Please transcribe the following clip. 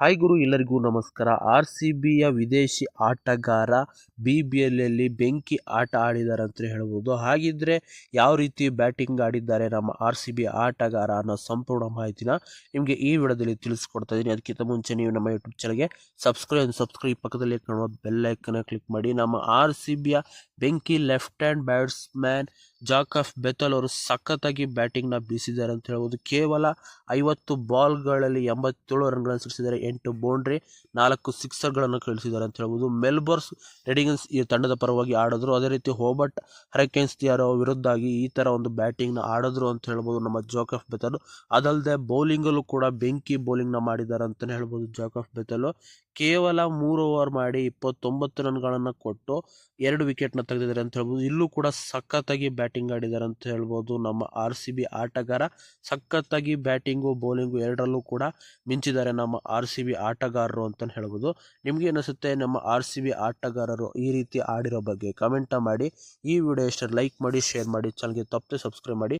Hi ಗುರು, ಎಲ್ಲರಿಗೂ ನಮಸ್ಕಾರ. R C ಬಿಯ ವಿದೇಶಿ ಆಟಗಾರ ಬಿ ಬಿ ಎಲ್ಲಿ ಬೆಂಕಿ ಆಟ ಆಡಿದ್ದಾರೆ ಅಂತ ಹೇಳ್ಬೋದು. ಹಾಗಿದ್ರೆ ಯಾವ ರೀತಿ ಬ್ಯಾಟಿಂಗ್ ಆಡಿದ್ದಾರೆ ನಮ್ಮ ಆರ್ ಸಿ ಬಿ ಆಟಗಾರ ಅನ್ನೋ ಸಂಪೂರ್ಣ ಮಾಹಿತಿನ ನಿಮಗೆ ಈ ವಿಡಿಯೋದಲ್ಲಿ ತಿಳಿಸ್ಕೊಡ್ತಾ ಇದ್ದೀನಿ. ಅದಕ್ಕಿಂತ ಮುಂಚೆ ನೀವು ನಮ್ಮ ಯೂಟ್ಯೂಬ್ ಚಾನಲ್ಗೆ ಸಬ್ಸ್ಕ್ರೈಬ್ ಸಬ್ಸ್ಕ್ರೈಬ್ ಪಕ್ಕದಲ್ಲಿ ಕಾಣುವ ಬೆಲ್ ಐಕನ್ನ ಕ್ಲಿಕ್ ಮಾಡಿ. ನಮ್ಮ ಆರ್ ಸಿ ಬಿಯ ಬೆಂಕಿ left hand batsman Jacob Bethell ಅವರು ಸಖತ್ತಾಗಿ ಬ್ಯಾಟಿಂಗ್ನ ಬೀಸಿದ್ದಾರೆ ಅಂತ ಹೇಳ್ಬೋದು. ಕೇವಲ ಐವತ್ತು ಬಾಲ್ಗಳಲ್ಲಿ ಎಂಬತ್ತೇಳು ರನ್ಗಳನ್ನು ಸಿಡಿಸಿದ್ದಾರೆ ಎಂಟು ಬೌಂಡ್ರಿ, ನಾಲ್ಕು ಸಿಕ್ಸರ್ಗಳನ್ನು ಕಳಿಸಿದ್ದಾರೆ ಅಂತ ಹೇಳ್ಬೋದು. ಮೆಲ್ಬೋರ್ಸ್ ರೆಡಿಗನ್ಸ್ ಈ ತಂಡದ ಪರವಾಗಿ ಆಡಿದ್ರು. ಅದೇ ರೀತಿ ಹೋಬರ್ಟ್ ಹರಕೆನ್ಸ್ ಯಾರೋ ವಿರುದ್ಧಾಗಿ ಈ ಥರ ಒಂದು ಬ್ಯಾಟಿಂಗ್ನ ಆಡಿದ್ರು ಅಂತ ಹೇಳ್ಬೋದು ನಮ್ಮ ಜೋಕಫ್ ಬೆತಲ್ ಅದಲ್ಲದೆ ಬೌಲಿಂಗಲ್ಲೂ ಕೂಡ ಬೆಂಕಿ ಬೌಲಿಂಗ್ನ ಮಾಡಿದ್ದಾರೆ ಅಂತಲೇ ಹೇಳ್ಬೋದು ಜಾಕಫ್ ಬೆತಲು ಕೇವಲ ಮೂರು ಓವರ್ ಮಾಡಿ ಇಪ್ಪತ್ತೊಂಬತ್ತು ರನ್ಗಳನ್ನು ಕೊಟ್ಟು ಎರಡು ವಿಕೆಟ್ನ ತೆಗೆದಿದ್ದಾರೆ ಅಂತ ಹೇಳ್ಬೋದು. ಇಲ್ಲೂ ಕೂಡ ಸಖತ್ತಾಗಿ ಬ್ಯಾಟಿಂಗ್ ಆಡಿದ್ದಾರೆ ಅಂತ ಹೇಳ್ಬೋದು. ನಮ್ಮ ಆರ್ ಸಿ ಬಿ ಆಟಗಾರ ಸಖತ್ತಾಗಿ ಬ್ಯಾಟಿಂಗು, ಬೌಲಿಂಗು ಎರಡರಲ್ಲೂ ಕೂಡ ಮಿಂಚಿದ್ದಾರೆ ನಮ್ಮ ಆರ್ ಸಿ ಬಿ ಆಟಗಾರರು ಅಂತಲೇ ಹೇಳ್ಬೋದು. ನಿಮಗೆ ಅನಿಸುತ್ತೆ ನಮ್ಮ ಆರ್ ಸಿ ಬಿ ಆಟಗಾರರು ಈ ರೀತಿ ಆಡಿರೋ ಬಗ್ಗೆ ಕಮೆಂಟ ಮಾಡಿ. ಈ ವಿಡಿಯೋ ಇಷ್ಟ ಲೈಕ್ ಮಾಡಿ ಶೇರ್ ಮಾಡಿ ಚಾನಲ್ಗೆ ತಪ್ಪದೆ ಸಬ್ಸ್ಕ್ರೈಬ್ ಮಾಡಿ.